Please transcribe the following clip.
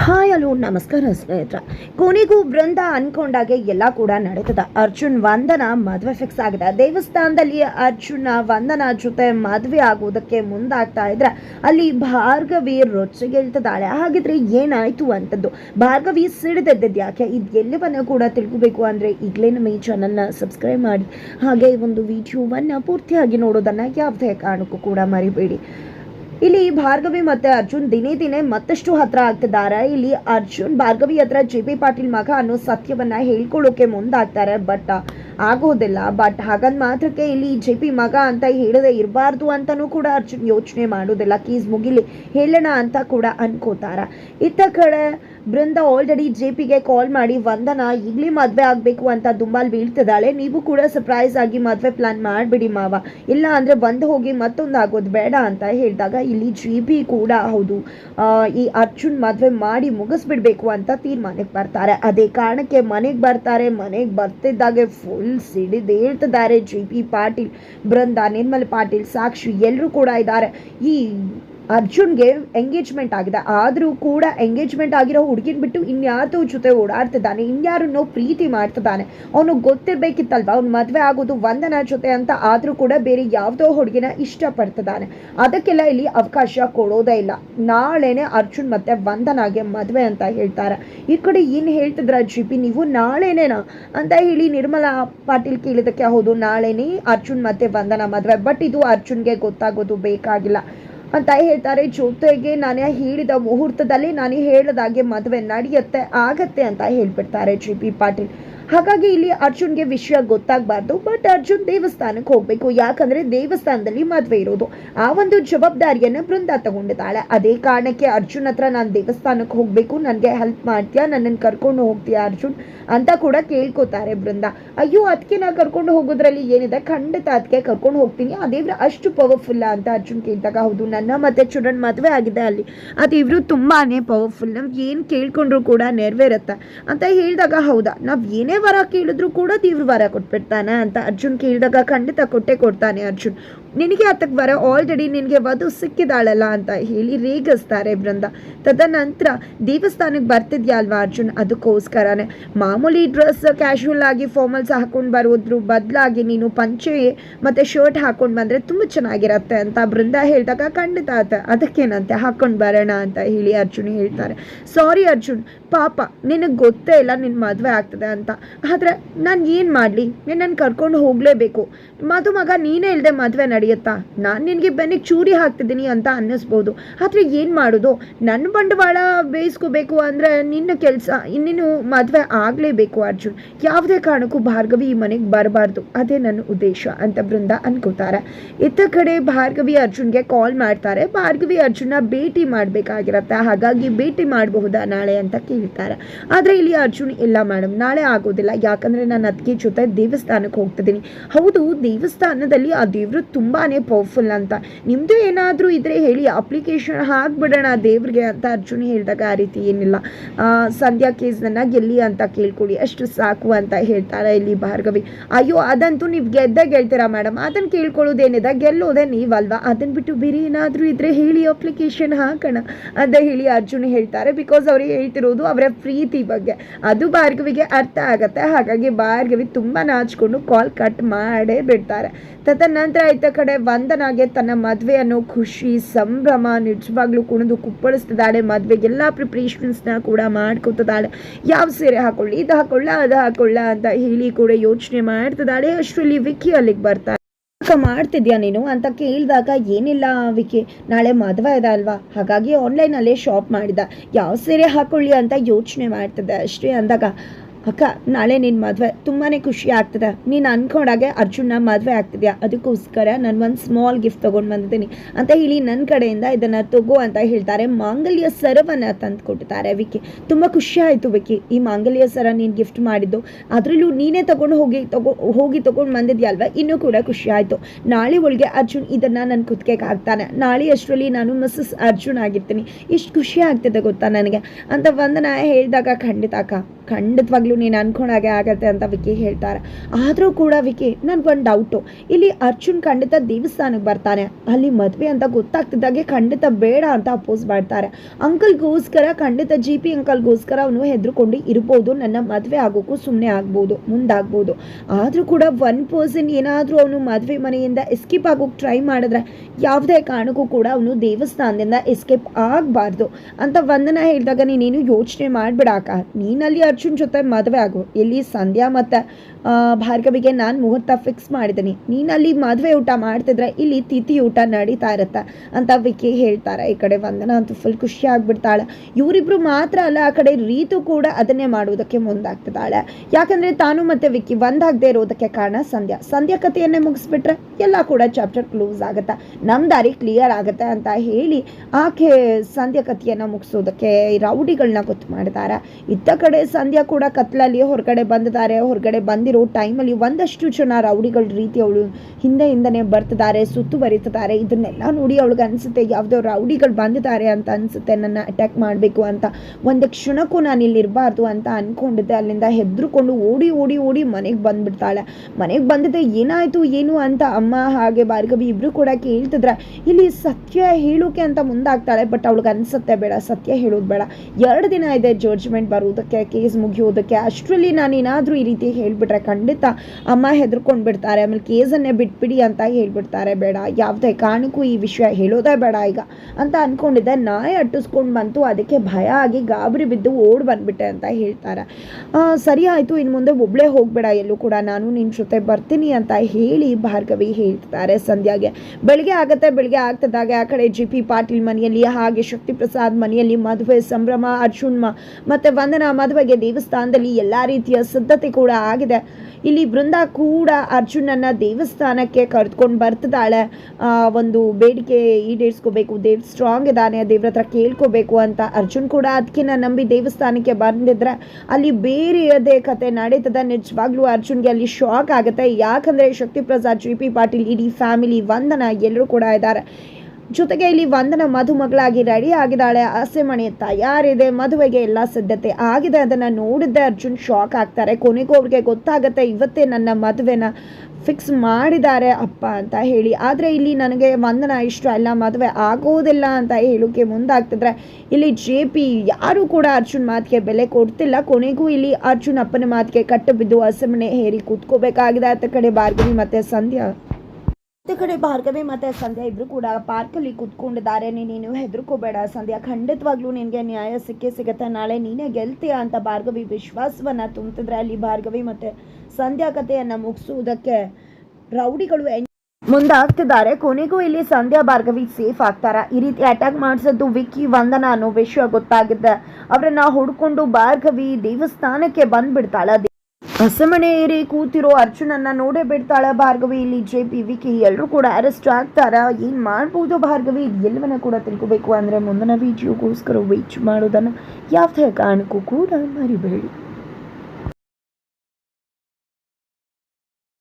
Hi hello ನಮಸ್ಕಾರ ಸ್ನೇಹಿತರ. ಕೊನೆಗೂ ಬೃಂದ ಅನ್ಕೊಂಡಾಗೆ ಎಲ್ಲ ಕೂಡ ನಡೀತದ. ಅರ್ಜುನ್ ವಂದನ, ಮದುವೆ ಫಿಕ್ಸ್ ಆಗಿದೆ. ದೇವಸ್ಥಾನದಲ್ಲಿ ಅರ್ಜುನ ವಂದನ ಜೊತೆ ಮದುವೆ ಆಗೋದಕ್ಕೆ ಮುಂದಾಗ್ತಾ ಇದ್ರೆ ಅಲ್ಲಿ ಭಾರ್ಗವಿ ರೊಚ್ಚಿಗೆಳ್ತಿದ್ದಾಳೆ ಹಾಗಿದ್ರೆ ಏನಾಯ್ತು ಅಂತದ್ದು? ಭಾರ್ಗವಿ ಸಿಡಿದದ್ದು ಯಾಕೆ? ಇದು ಎಲ್ಲವನ್ನ ಕೂಡ ತಿಳ್ಕೋಬೇಕು ಅಂದ್ರೆ ಈಗಲೇ ನಮ್ಮ ಈ ಚಾನಲ್ನ ಸಬ್ಸ್ಕ್ರೈಬ್ ಮಾಡಿ. ಹಾಗೆ ಒಂದು ವಿಡಿಯೋವನ್ನ ಪೂರ್ತಿಯಾಗಿ ನೋಡೋದನ್ನ ಯಾವುದೇ ಕಾರಣಕ್ಕೂ ಕೂಡ ಮರಿಬೇಡಿ. ಇಲ್ಲಿ ಭಾರ್ಗವಿ ಮತ್ತೆ ಅರ್ಜುನ್ ದಿನೇ ದಿನೇ ಮತ್ತಷ್ಟು ಹತ್ರ ಆಗ್ತಿದ್ದಾರೆ. ಇಲ್ಲಿ ಅರ್ಜುನ್ ಭಾರ್ಗವಿ ಹತ್ರ ಜೆ ಪಿ ಪಾಟೀಲ್ ಮಗ ಅನ್ನೋ ಸತ್ಯವನ್ನ ಹೇಳ್ಕೊಳ್ಳೋಕೆ ಮುಂದಾಗ್ತಾರೆ, ಬಟ್ ಆಗೋದಿಲ್ಲ. ಬಟ್ ಹಾಗಂದ್ ಮಾತ್ರಕ್ಕೆ ಇಲ್ಲಿ ಜೆ ಪಿ ಮಗ ಅಂತ ಹೇಳದೆ ಇರಬಾರ್ದು ಅಂತಾನೂ ಕೂಡ ಅರ್ಜುನ್ ಯೋಚನೆ ಮಾಡೋದಿಲ್ಲ. ಕೀಸ್ ಮುಗಿಲಿ ಹೇಳೋಣ ಅಂತ ಕೂಡ ಅನ್ಕೋತಾರ. ಇತ್ತ ಕಡೆ ಬೃಂದ ಆಲ್ರೆಡಿ ಜೆ ಪಿಗೆ ಕಾಲ್ ಮಾಡಿ, ವಂದನ, ಈಗಲೇ ಮದುವೆ ಆಗಬೇಕು ಅಂತ ದುಂಬಾಲ್ ಬೀಳ್ತಿದ್ದಾಳೆ. ನೀವು ಕೂಡ ಸರ್ಪ್ರೈಸ್ ಆಗಿ ಮದುವೆ ಪ್ಲಾನ್ ಮಾಡಿಬಿಡಿ ಮಾವ. ಇಲ್ಲ ಅಂದರೆ ಬಂದು ಹೋಗಿ ಮತ್ತೊಂದು ಆಗೋದು ಬೇಡ ಅಂತ ಹೇಳಿದಾಗ ಇಲ್ಲಿ ಜಿ ಪಿ ಕೂಡ ಹೌದು ಈ ಅರ್ಜುನ್ ಮದುವೆ ಮಾಡಿ ಮುಗಿಸ್ಬಿಡ್ಬೇಕು ಅಂತ ತೀರ್ಮಾನಕ್ಕೆ ಬರ್ತಾರೆ. ಅದೇ ಕಾರಣಕ್ಕೆ ಮನೆಗೆ ಬರ್ತಾರೆ. ಮನೆಗೆ ಬರ್ತಿದ್ದಾಗೆ ಫುಲ್ ಸಿಡಿದು ಹೇಳ್ತಿದ್ದಾರೆ ಜಿ ಪಿ ಪಾಟೀಲ್, ಬೃಂದ, ನಿರ್ಮಲ್ ಪಾಟೀಲ್, ಸಾಕ್ಷಿ ಎಲ್ಲರೂ ಕೂಡ ಇದ್ದಾರೆ. ಈ ಅರ್ಜುನ್ಗೆ ಎಂಗೇಜ್ಮೆಂಟ್ ಆಗಿದೆ. ಆದರೂ ಕೂಡ ಎಂಗೇಜ್ಮೆಂಟ್ ಆಗಿರೋ ಹುಡುಗಿನ ಬಿಟ್ಟು ಇನ್ಯಾರ್ದೋ ಜೊತೆ ಓಡಾಡ್ತಿದ್ದಾನೆ. ಇನ್ಯಾರನ್ನೋ ಪ್ರೀತಿ ಮಾಡ್ತಿದ್ದಾನೆ. ಅವನು ಗೊತ್ತಿರಬೇಕಿತ್ತಲ್ವ? ಅವ್ನು ಮದುವೆ ಆಗೋದು ವಂದನ ಜೊತೆ ಅಂತ ಆದರೂ ಕೂಡ ಬೇರೆ ಯಾವುದೋ ಹುಡುಗಿನ ಇಷ್ಟಪಡ್ತಿದ್ದಾನೆ. ಅದಕ್ಕೆಲ್ಲ ಇಲ್ಲಿ ಅವಕಾಶ ಕೊಡೋದೇ ಇಲ್ಲ. ನಾಳೆನೇ ಅರ್ಜುನ್ ಮತ್ತೆ ವಂದನಾಗೆ ಮದುವೆ ಅಂತ ಹೇಳ್ತಾರೆ. ಈ ಕಡೆ ಏನು ಹೇಳ್ತಿದ್ರ ಜಿ ಪಿ ನೀವು ನಾಳೆನೇನಾ ಅಂತ ಹೇಳಿ ನಿರ್ಮಲಾ ಪಾಟೀಲ್ ಕೇಳಿದಕ್ಕೆ ಹೌದು. ನಾಳೆನೇ ಅರ್ಜುನ್ ಮತ್ತೆ ವಂದನ ಮದುವೆ. ಬಟ್ ಇದು ಅರ್ಜುನ್ಗೆ ಗೊತ್ತಾಗೋದು ಬೇಕಾಗಿಲ್ಲ. ಅಂತ ಹೇಳ್ತಾರೆ. ಜೊತೆಗೆ ನಾನು ಹೇಳಿದ ಮುಹೂರ್ತದಲ್ಲಿ ನಾನು ಹೇಳಿದಾಗೆ ಮದುವೆ ನಡೆಯುತ್ತೆ, ಆಗತ್ತೆ ಅಂತ ಹೇಳ್ಬಿಡ್ತಾರೆ. G P Patil. ಹಾಗಾಗಿ ಇಲ್ಲಿ ಅರ್ಜುನ್ಗೆ ವಿಷಯ ಗೊತ್ತಾಗಬಾರ್ದು ಬಟ್ ಅರ್ಜುನ್ ದೇವಸ್ಥಾನಕ್ಕೆ ಹೋಗಬೇಕು. ಯಾಕಂದ್ರೆ ದೇವಸ್ಥಾನದಲ್ಲಿ ಮದುವೆ ಇರೋದು. ಆ ಒಂದು ಜವಾಬ್ದಾರಿಯನ್ನ ಬೃಂದ ತಗೊಂಡಿದ್ದಾಳೆ. ಅದೇ ಕಾರಣಕ್ಕೆ ಅರ್ಜುನ್ ಹತ್ರ ನಾನು ದೇವಸ್ಥಾನಕ್ಕೆ ಹೋಗಬೇಕು, ನನಗೆ ಹೆಲ್ಪ್ ಮಾಡ್ತೀಯಾ, ನನ್ನನ್ನು ಕರ್ಕೊಂಡು ಹೋಗ್ತೀಯಾ ಅರ್ಜುನ್ ಅಂತ ಕೂಡ ಕೇಳ್ಕೊತಾರೆ ಬೃಂದ. ಅಯ್ಯೋ ಅದಕ್ಕೆ ನಾ ಕರ್ಕೊಂಡು ಹೋಗೋದ್ರಲ್ಲಿ ಏನಿದೆ? ಖಂಡಿತ ಅದಕ್ಕೆ ಕರ್ಕೊಂಡು ಹೋಗ್ತೀನಿ. ಆ ದೇವ್ರ ಅಷ್ಟು ಪವರ್ಫುಲ್ಲ ಅಂತ ಅರ್ಜುನ್ ಕೇಳಿದಾಗ ಹೌದು, ನನ್ನ ಮತ್ತೆ ಚುಡನ್ ಮದುವೆ ಆಗಿದೆ ಅಲ್ಲಿ. ಆ ದೇವ್ರು ತುಂಬಾನೇ ಪವರ್ಫುಲ್ ನಮ್ಗೆ ಏನು ಕೇಳ್ಕೊಂಡ್ರು ಕೂಡ ನೆರವೇರುತ್ತೆ ಅಂತ ಹೇಳಿದಾಗ ಹೌದಾ? ನಾವು ಏನೇ ವರ ಕೇಳಿದ್ರು ಕೂಡ ದೇವ್ರು ವರ ಕೊಟ್ಬಿಡ್ತಾನೆ ಅಂತ ಅರ್ಜುನ್ ಕೇಳಿದಾಗ ಖಂಡಿತ ಕೊಟ್ಟೆ ಕೊಡ್ತಾನೆ ಅರ್ಜುನ್. ನಿನಗೆ ಆತಕ್ಕೆ ವರ ಆಲ್ರೆಡಿ ನಿನಗೆ ವಧು ಸಿಕ್ಕಿದಾಳಲ್ಲ ಅಂತ ಹೇಳಿ ರೇಗಿಸ್ತಾರೆ ಬೃಂದ ತದನಂತರ ದೇವಸ್ಥಾನಕ್ಕೆ ಬರ್ತಿದ್ಯಾ ಅಲ್ವಾ ಅರ್ಜುನ್? ಅದಕ್ಕೋಸ್ಕರನೇ. ಮಾಮೂಲಿ ಡ್ರೆಸ್ ಕ್ಯಾಶುವಲ್ ಆಗಿ ಫಾರ್ಮಲ್ಸ್ ಹಾಕೊಂಡು ಬರೋದ್ರ ಬದಲಾಗಿ ನೀನು ಪಂಚೆ ಮತ್ತೆ ಶರ್ಟ್ ಹಾಕೊಂಡು ಬಂದರೆ ತುಂಬ ಚೆನ್ನಾಗಿರತ್ತೆ ಅಂತ ಬೃಂದ ಹೇಳಿದಾಗ ಖಂಡಿತ ಆತ ಅದಕ್ಕೇನಂತೆ? ಹಾಕೊಂಡು ಬರೋಣ ಅಂತ ಹೇಳಿ ಅರ್ಜುನ್ ಹೇಳ್ತಾರೆ. ಸಾರಿ ಅರ್ಜುನ್, ಪಾಪ ನಿನಗೆ ಗೊತ್ತೇ ಇಲ್ಲ ನಿನ್ನ ಮದುವೆ ಆಗ್ತದೆ ಅಂತ. ಆದರೆ ನಾನು ಏನು ಮಾಡಲಿ? ನಿನ್ನನ್ನು ಕರ್ಕೊಂಡು ಹೋಗಲೇಬೇಕು. ಮದುಮಗ ನೀನೇ ಇಲ್ಲದೆ ಮದುವೆ ನಡೆಯುತ್ತಾ? ನಾನು ನಿನಗೆ ಬೆನ್ನಿಗೆ ಚೂರಿ ಹಾಕ್ತಿದ್ದೀನಿ ಅಂತ ಅನ್ನಿಸ್ಬೋದು. ಆದರೆ ಏನು ಮಾಡೋದು? ನನ್ನ ಬಂಡವಾಳ ಬೇಯಿಸ್ಕೋಬೇಕು ಅಂದರೆ ನಿನ್ನ ಕೆಲಸ ಇನ್ನೇನು ಮದುವೆ ಆಗಲೇಬೇಕು ಅರ್ಜುನ್. ಯಾವುದೇ ಕಾರಣಕ್ಕೂ ಭಾರ್ಗವಿ ಈ ಮನೆಗೆ ಬರಬಾರ್ದು. ಅದೇ ನನ್ನ ಉದ್ದೇಶ ಅಂತ ಬೃಂದ ಅನ್ಕೋತಾರೆ. ಇತ್ತ ಕಡೆ ಭಾರ್ಗವಿ ಅರ್ಜುನ್ಗೆ ಕಾಲ್ ಮಾಡ್ತಾರೆ. ಭಾರ್ಗವಿ ಅರ್ಜುನ ಭೇಟಿ ಮಾಡಬೇಕಾಗಿರತ್ತೆ. ಹಾಗಾಗಿ ಭೇಟಿ ಮಾಡಬಹುದಾ ನಾಳೆ ಅಂತ ಕೇಳ್ತಾರೆ. ಆದರೆ ಇಲ್ಲಿ ಅರ್ಜುನ್, ಇಲ್ಲ ಮೇಡಮ್ ನಾಳೆ ಆಗೋದಿಲ್ಲ. ಯಾಕಂದರೆ ನಾನು ಅದಕ್ಕೆ ಜೊತೆ ದೇವಸ್ಥಾನಕ್ಕೆ ಹೋಗ್ತಿದ್ದೀನಿ. ಹೌದು, ದೇವಸ್ಥಾನದಲ್ಲಿ ಆ ದೇವರು ತುಂಬಾನೇ ಪವರ್ಫುಲ್ ಅಂತ. ನಿಮ್ಮದು ಏನಾದರೂ ಇದ್ರೆ ಹೇಳಿ ಅಪ್ಲಿಕೇಶನ್ ಹಾಕ್ಬಿಡೋಣ ದೇವ್ರಿಗೆ ಅಂತ ಅರ್ಜುನ್ ಹೇಳಿದಾಗ ಆ ರೀತಿ ಏನಿಲ್ಲ. ಸಂಧ್ಯಾ ಕೇಸ್ನ ಗೆಲ್ಲಿ ಅಂತ ಕೇಳ್ಕೊಳ್ಳಿ, ಅಷ್ಟು ಸಾಕು ಅಂತ ಹೇಳ್ತಾರೆ ಇಲ್ಲಿ ಭಾರ್ಗವಿ. ಅಯ್ಯೋ, ಅದಂತೂ ನೀವು ಗೆದ್ದಾಗ ಗೆಲ್ತೀರಾ ಮೇಡಮ್ ಅದನ್ನು ಕೇಳ್ಕೊಳ್ಳೋದೇನಿದೆ? ಗೆಲ್ಲೋದೇ ನೀವಲ್ವಾ? ಅದನ್ನು ಬಿಟ್ಟು ಬೇರೆ ಏನಾದರೂ ಇದ್ರೆ ಹೇಳಿ ಅಪ್ಲಿಕೇಶನ್ ಹಾಕೋಣ ಅಂತ ಹೇಳಿ ಅರ್ಜುನ್ ಹೇಳ್ತಾರೆ. ಬಿಕಾಸ್ ಅವ್ರಿಗೆ ಹೇಳ್ತಿರೋದು ಅವರ ಪ್ರೀತಿ ಬಗ್ಗೆ. ಅದು ಭಾರ್ಗವಿಗೆ ಅರ್ಥ ಆಗುತ್ತೆ. ಹಾಗಾಗಿ ಭಾರ್ಗವಿ ತುಂಬ ನಾಚಿಕೊಂಡು ಕಾಲ್ ಕಟ್ ಮಾಡೇ ಬಿಡ್ತಾರೆ. ತದನಂತರ ಇತ್ತ ಕಡೆ ವಂದನಾಗೆ ತನ್ನ ಮದುವೆಯನ್ನು ಖುಷಿ, ಸಂಭ್ರಮ, ನಿಜವಾಗ್ಲೂ ಕುಣಿದು ಕುಪ್ಪಳಿಸ್ತಿದ್ದಾಳೆ. ಮದುವೆಗೆ ಎಲ್ಲ ಪ್ರಿಪ್ರೇಷನ್ಸ್ನ ಕೂಡ ಮಾಡ್ಕೊತಿದ್ದಾಳೆ. ಯಾವ ಸೀರೆ ಹಾಕೊಳ್ಳಿ, ಇದು ಹಾಕೊಳ್ಳ, ಅದು ಹಾಕೊಳ್ಳ ಅಂತ ಹೇಳಿ ಕೂಡ ಯೋಚನೆ ಮಾಡ್ತಿದ್ದಾಳೆ. ಅಷ್ಟರಲ್ಲಿ ವಿಕಿ ಅಲ್ಲಿಗೆ ಅಕ್ಕ ಮಾಡ್ತಿದ್ಯಾ ನೀನು ಅಂತ ಕೇಳಿದಾಗ, ಏನಿಲ್ಲ ವಿಕಿ ನಾಳೆ ಮದುವೆ ಇದೆ ಅಲ್ವಾ? ಹಾಗಾಗಿ ಆನ್ಲೈನಲ್ಲೇ ಶಾಪ್ ಮಾಡಿದ. ಯಾವ ಸೀರೆ ಹಾಕೊಳ್ಳಿ ಅಂತ ಯೋಚನೆ ಮಾಡ್ತಿದ್ದೆ ಅಷ್ಟೇ ಅಂದಾಗ ಅಕ್ಕ, ನಾಳೆ ನಿನ್ನ ಮದುವೆ. ತುಂಬಾ ಖುಷಿ ಆಗ್ತದೆ. ನೀನು ಅನ್ಕೊಂಡಾಗೆ ಅರ್ಜುನ ಮದುವೆ ಆಗ್ತಿದ್ಯಾ? ಅದಕ್ಕೋಸ್ಕರ ನಾನು ಒಂದು ಸ್ಮಾಲ್ ಗಿಫ್ಟ್ ತೊಗೊಂಡು ಬಂದಿದ್ದೀನಿ. ಅಂತ ಹೇಳಿ ನನ್ನ ಕಡೆಯಿಂದ ಇದನ್ನು ತಗೋ ಅಂತ ಹೇಳ್ತಾರೆ. ಮಾಂಗಲ್ಯ ಸರವನ್ನು ತಂದು ಕೊಟ್ಟಿದ್ದಾರೆ ವಿಕಿ ತುಂಬ ಖುಷಿ ಆಯಿತು ವಿಕಿ ಈ ಮಾಂಗಲ್ಯ ಸರ ನೀನು ಗಿಫ್ಟ್ ಮಾಡಿದ್ದು. ಅದರಲ್ಲೂ ನೀನೇ ತಗೊಂಡು ಹೋಗಿ, ತಗೋ, ಹೋಗಿ ತೊಗೊಂಡು ಬಂದಿದ್ಯಲ್ವ? ಇನ್ನೂ ಕೂಡ ಖುಷಿ ಆಯಿತು. ನಾಳೆ ಒಳಗೆ ಅರ್ಜುನ್ ಇದನ್ನು ನನ್ನ ಕುತ್ತಿಗೆಗೆ ಹಾಕ್ತಾನೆ. ನಾಳೆ ಅಷ್ಟರಲ್ಲಿ ನಾನು ಮಿಸ್ಸಸ್ ಅರ್ಜುನ್ ಆಗಿರ್ತೀನಿ. ಇಷ್ಟು ಖುಷಿ ಆಗ್ತದೆ ಗೊತ್ತಾ ನನಗೆ? ಅಂತ ವಂದನ ಹೇಳಿದಾಗ ಖಂಡಿತ ಅಕ್ಕ. ಖಂಡಿತವಾಗ್ಲೂ ನೀನು ಅನ್ಕೊಂಡಾಗೆ ಆಗತ್ತೆ ಅಂತ ವಿಕಿ ಹೇಳ್ತಾರೆ. ಆದರೂ ಕೂಡ ವಿಕಿ ನನ್ಗೊಂದು ಡೌಟು ಇಲ್ಲಿ ಅರ್ಜುನ್ ಖಂಡಿತ ದೇವಸ್ಥಾನಕ್ಕೆ ಬರ್ತಾನೆ. ಅಲ್ಲಿ ಮದುವೆ ಅಂತ ಗೊತ್ತಾಗ್ತಿದ್ದಾಗೆ ಖಂಡಿತ ಬೇಡ ಅಂತ ಅಪೋಸ್ ಮಾಡ್ತಾರೆ. ಅಂಕಲ್ಗೋಸ್ಕರ, ಖಂಡಿತ ಜಿ ಪಿ ಅಂಕಲ್ಗೋಸ್ಕರ ಅವನು ಹೆದರ್ಕೊಂಡು ಇರ್ಬೋದು. ನನ್ನ ಮದುವೆ ಆಗೋಕ್ಕೂ ಸುಮ್ಮನೆ ಆಗ್ಬೋದು, ಮುಂದಾಗ್ಬೋದು. ಆದರೂ ಕೂಡ ಒನ್ ಪರ್ಸನ್ ಏನಾದರೂ ಅವನು ಮದುವೆ ಮನೆಯಿಂದ ಎಸ್ಕೇಪ್ ಆಗೋಕ್ಕೆ ಟ್ರೈ ಮಾಡಿದ್ರೆ ಯಾವುದೇ ಕಾರಣಕ್ಕೂ ಕೂಡ ಅವನು ದೇವಸ್ಥಾನದಿಂದ ಎಸ್ಕೇಪ್ ಆಗಬಾರ್ದು. ಅಂತ ವಂದನ ಹೇಳಿದಾಗ ನೀನೇನು ಯೋಚನೆ ಮಾಡಬೇಡಾಕ ನೀನಲ್ಲಿ ಅರ್ಜುನ್ ಜೊತೆ ಮದುವೆ ಆಗು. ಎಲ್ಲಿ ಸಂಧ್ಯಾ ಮತ್ತು ಭಾರ್ಗವಿಗೆ ನಾನು ಮುಹೂರ್ತ ಫಿಕ್ಸ್ ಮಾಡಿದ್ದೀನಿ ನೀನಲ್ಲಿ ಮದುವೆ ಊಟ ಮಾಡ್ತಿದ್ರೆ ಇಲ್ಲಿ ತಿಥಿ ಊಟ ನಡೀತಾ ಇರುತ್ತೆ ಅಂತ ವಿಕಿ ಹೇಳ್ತಾರೆ. ಈ ಕಡೆ ವಂದನ ಅಂತೂ ಫುಲ್ ಖುಷಿ ಆಗ್ಬಿಡ್ತಾಳೆ. ಇವರಿಬ್ಬರು ಮಾತ್ರ ಅಲ್ಲ, ಆ ಕಡೆ ರೀತು ಕೂಡ ಅದನ್ನೇ ಮಾಡುವುದಕ್ಕೆ ಮುಂದಾಗ್ತಿದ್ದಾಳೆ. ಯಾಕಂದ್ರೆ ತಾನು ಮತ್ತೆ ವಿಕ್ಕಿ ಒಂದಾಗದೆ ಇರೋದಕ್ಕೆ ಕಾರಣ ಸಂಧ್ಯಾ. ಸಂಧ್ಯಾ ಕಥೆಯನ್ನೇ ಮುಗಿಸ್ಬಿಟ್ರೆ ಎಲ್ಲ ಕೂಡ ಚಾಪ್ಟರ್ ಕ್ಲೋಸ್ ಆಗುತ್ತೆ. ನಮ್ಮ ದಾರಿ ಕ್ಲಿಯರ್ ಆಗುತ್ತೆ ಅಂತ ಹೇಳಿ ಆಕೆ ಸಂಧ್ಯಾ ಕಥೆಯನ್ನು ಮುಗಿಸೋದಕ್ಕೆ ರೌಡಿಗಳನ್ನ ಗೊತ್ತು ಮಾಡ್ತಾರೆ ಇತ್ತ ಕಡೆ ಸಂಧ್ಯಾ ಕೂಡ ಕತ್ಲಲ್ಲಿ ಹೊರಗಡೆ ಬಂದಿದ್ದಾರೆ. ಹೊರಗಡೆ ಬಂದಿರೋ ಟೈಮಲ್ಲಿ ಒಂದಷ್ಟು ಜನ ರೌಡಿಗಳ ರೀತಿ ಅವಳು ಹಿಂದೆ ಹಿಂದೆನೆ ಬರ್ತಿದ್ದಾರೆ, ಸುತ್ತುವರಿತಿದ್ದಾರೆ. ಇದನ್ನೆಲ್ಲ ನೋಡಿ ಅವಳಿಗೆ ಅನಿಸುತ್ತೆ, ಯಾವುದೋ ರೌಡಿಗಳು ಬಂದಿದ್ದಾರೆ ಅಂತ ಅನಿಸುತ್ತೆ, ನನ್ನ ಅಟ್ಯಾಕ್ ಮಾಡಬೇಕು ಅಂತ. ಒಂದು ಕ್ಷಣಕ್ಕೂ ನಾನು ಇಲ್ಲಿ ಇರಬಾರ್ದು ಅಂತ ಅಂದ್ಕೊಂಡಿದ್ದೆ ಅಲ್ಲಿಂದ ಹೆದ್ರುಕೊಂಡು ಓಡಿ ಓಡಿ ಓಡಿ ಮನೆಗೆ ಬಂದುಬಿಡ್ತಾಳೆ. ಮನೆಗೆ ಬಂದಿದ್ದೆ, ಏನಾಯಿತು, ಏನು ಅಂತ ಅಮ್ಮ ಹಾಗೆ ಭಾರ್ಗವಿ ಇಬ್ಬರು ಕೂಡ ಕೇಳ್ತಿದ್ರೆ, ಇಲ್ಲಿ ಸತ್ಯ ಹೇಳೋಕೆ ಅಂತ ಮುಂದಾಗ್ತಾಳೆ ಬಟ್ ಅವಳಿಗೆ ಅನಿಸುತ್ತೆ ಬೇಡ, ಸತ್ಯ ಹೇಳೋದು ಬೇಡ. ಎರಡು ದಿನ ಇದೆ ಜಡ್ಜ್ಮೆಂಟ್ ಬರೋದಕ್ಕೆ ಕೇಸ್ ಮುಗಿಯೋದಕ್ಕೆ ಅಷ್ಟರಲ್ಲಿ ನಾನು ಏನಾದರೂ ಈ ರೀತಿ ಹೇಳಿಬಿಟ್ರೆ ಖಂಡಿತ ಅಮ್ಮ ಹೆದರ್ಕೊಂಡು ಬಿಡ್ತಾರೆ ಆಮೇಲೆ ಕೇಸನ್ನೇ ಬಿಟ್ಬಿಡಿ ಅಂತ ಹೇಳಿಬಿಡ್ತಾರೆ. ಬೇಡ, ಯಾವುದೇ ಕಾರಣಕ್ಕೂ ಈ ವಿಷಯ ಹೇಳೋದೇ ಬೇಡ ಈಗ ಅಂತ ಅಂದ್ಕೊಂಡಿದ್ದೆ ನಾಯಿ ಅಟ್ಟಿಸ್ಕೊಂಡು ಬಂತು, ಅದಕ್ಕೆ ಭಯ ಆಗಿ ಗಾಬರಿ ಬಿದ್ದು ಓಡ್ ಬಂದ್ಬಿಟ್ಟೆ ಅಂತ ಹೇಳ್ತಾರೆ. ಸರಿ ಆಯಿತು ಇನ್ನು ಮುಂದೆ ಒಬ್ಬಳೇ ಹೋಗಬೇಡ, ಎಲ್ಲೂ ಕೂಡ ನಾನು ನಿನ್ನ ಜೊತೆ ಬರ್ತೀನಿ ಅಂತ ಹೇಳಿ ಭಾರ್ಗವಿ ಹೇಳ್ತಾರೆ ಸಂಧ್ಯಾಗೆ. ಬೆಳಿಗ್ಗೆ ಆಗತ್ತೆ, ಬೆಳಿಗ್ಗೆ ಆಗ್ತದಾಗ ಆ ಕಡೆ ಜಿ ಪಿ ಪಾಟೀಲ್ ಮನೆಯಲ್ಲಿ, ಹಾಗೆ ಶಕ್ತಿ ಪ್ರಸಾದ್ ಮನೆಯಲ್ಲಿ ಮದುವೆ, ಸಂಭ್ರಮ, ಅರ್ಜುನ್ ಮತ್ತು ವಂದನಾ ಮದುವೆಗೆ ದೇವಸ್ಥಾನದಲ್ಲಿ ಎಲ್ಲ ರೀತಿಯ ಸಿದ್ಧತೆ ಕೂಡ ಆಗಿದೆ. ಇಲ್ಲಿ ಬೃಂದ ಕೂಡ ಅರ್ಜುನನ ದೇವಸ್ಥಾನಕ್ಕೆ ಕರೆದುಕೊಂಡು ಬರ್ತಿದ್ದಾಳೆ. ಒಂದು ಬೇಡಿಕೆ ಈಡೇರಿಸ್ಕೋಬೇಕು, ದೇವ್ ಸ್ಟ್ರಾಂಗ್ ಇದ್ದಾನೆ, ದೇವ್ರ ಹತ್ರ ಕೇಳ್ಕೋಬೇಕು ಅಂತ ಅರ್ಜುನ್ ಕೂಡ ಅದಕ್ಕಿನ್ನ ನಂಬಿ ದೇವಸ್ಥಾನಕ್ಕೆ ಬಂದಿದ್ರೆ ಅಲ್ಲಿ ಬೇರೆಯದೇ ಕತೆ ನಡೀತದೆ. ನಿಜವಾಗ್ಲೂ ಅರ್ಜುನ್ಗೆ ಅಲ್ಲಿ ಶಾಕ್ ಆಗುತ್ತೆ. ಯಾಕಂದರೆ ಶಕ್ತಿ ಪ್ರಸಾದ್ ಜಿ ಪಿ ಪಾಟೀಲ್, ಇಡೀ ಫ್ಯಾಮಿಲಿ ವಂದನ ಎಲ್ಲರೂ ಕೂಡ ಇದ್ದಾರೆ. ಜೊತೆಗೆ ಇಲ್ಲಿ ವಂದನ ಮಧುಮಗಳಾಗಿ ರೆಡಿ ಆಗಿದ್ದಾಳೆ. ಆಸೆ ತಯಾರಿದೆ ಮದುವೆಗೆ ಎಲ್ಲ ಸಿದ್ಧತೆ ಆಗಿದೆ. ಅದನ್ನು ನೋಡಿದ್ದೆ ಅರ್ಜುನ್ ಶಾಕ್ ಆಗ್ತಾರೆ. ಕೊನೆಗೂ ಅವ್ರಿಗೆ ಗೊತ್ತಾಗುತ್ತೆ, ಇವತ್ತೇ ನನ್ನ ಮದುವೆನ ಫಿಕ್ಸ್ ಮಾಡಿದ್ದಾರೆ ಅಪ್ಪ ಅಂತ ಹೇಳಿ. ಆದರೆ ಇಲ್ಲಿ ನನಗೆ ವಂದನ ಇಷ್ಟ ಅಲ್ಲ, ಮದುವೆ ಆಗೋದಿಲ್ಲ ಅಂತ ಹೇಳೋಕೆ ಮುಂದಾಗ್ತಿದ್ರೆ ಇಲ್ಲಿ ಜೆ ಪಿ ಯಾರೂ ಕೂಡ ಅರ್ಜುನ್ ಮಾತಿಗೆ ಬೆಲೆ ಕೊಡ್ತಿಲ್ಲ. ಕೊನೆಗೂ ಇಲ್ಲಿ ಅರ್ಜುನ್ ಅಪ್ಪನ ಮಾತಿಗೆ ಕಟ್ಟು ಬಿದ್ದು ಹಸಮಣೆ ಹೇರಿ ಕೂತ್ಕೋಬೇಕಾಗಿದೆ. ಆತ ಕಡೆ ಬಾರ್ಗಿನಿ ಮತ್ತು ಸಂಧ್ಯಾ. ಮತ್ತೆ ಕಡೆ ಭಾರ್ಗವಿ ಮತ್ತೆ ಸಂಧ್ಯಾ ಇಬ್ರು ಕೂಡ ಪಾರ್ಕ್ ಅಲ್ಲಿ ಕುತ್ಕೊಂಡಿದ್ದಾರೆ ನೀನೇನು ಹೆದರ್ಕೋಬೇಡ ಸಂಧ್ಯಾ. ಖಂಡಿತವಾಗ್ಲೂ ನಿನಗೆ ನ್ಯಾಯ ಸಿಕ್ಕೇ ಸಿಗತ್ತೆ. ನಾಳೆ ನೀನೇ ಗೆಲ್ತೀಯ ಅಂತ ಭಾರ್ಗವಿ ವಿಶ್ವಾಸವನ್ನ ತುಂಬಿದ್ರೆ ಅಲ್ಲಿ ಭಾರ್ಗವಿ ಮತ್ತೆ ಸಂಧ್ಯಾ ಕಥೆಯನ್ನ ಮುಗಿಸುವುದಕ್ಕೆ ರೌಡಿಗಳು ಮುಂದಾಗ್ತಿದ್ದಾರೆ. ಕೊನೆಗೂ ಇಲ್ಲಿ ಸಂಧ್ಯಾ, ಭಾರ್ಗವಿ ಸೇಫ್ ಆಗ್ತಾರ? ಈ ರೀತಿ ಅಟ್ಯಾಕ್ ಮಾಡಿಸೋದು ವಿಕ್ಕಿ ವಂದನ ಅನ್ನೋ ವಿಷಯ ಗೊತ್ತಾಗಿದೆ. ಅವರನ್ನ ಹುಡ್ಕೊಂಡು ಭಾರ್ಗವಿ ದೇವಸ್ಥಾನಕ್ಕೆ ಬಂದ್ಬಿಡ್ತಾಳ. ಹಸಮಣೆ ಏರಿ ಕೂತಿರೋ ಅರ್ಜುನನ್ನ ನೋಡೇ ಬಿಡ್ತಾಳ ಭಾರ್ಗವಿ. ಇಲ್ಲಿ ಜೆ ಪಿ ವಿ ಕೆ ಎಲ್ಲರೂ ಕೂಡ ಅರೆಸ್ಟ್ ಆಗ್ತಾರ? ಏನ್ ಮಾಡ್ಬೋದು ಭಾರ್ಗವಿ? ಎಲ್ಲವನ್ನ ಕೂಡ ತಿಳ್ಕೊಬೇಕು ಅಂದ್ರೆ ಮುಂದಿನ ವಿಡಿಯೋಗೋಸ್ಕರ ವೇಟ್ ಮಾಡೋದನ್ನ ಯಾವುದೇ ಕಾರಣಕ್ಕೂ ಕೂಡ ಮರಿಬೇಡಿ.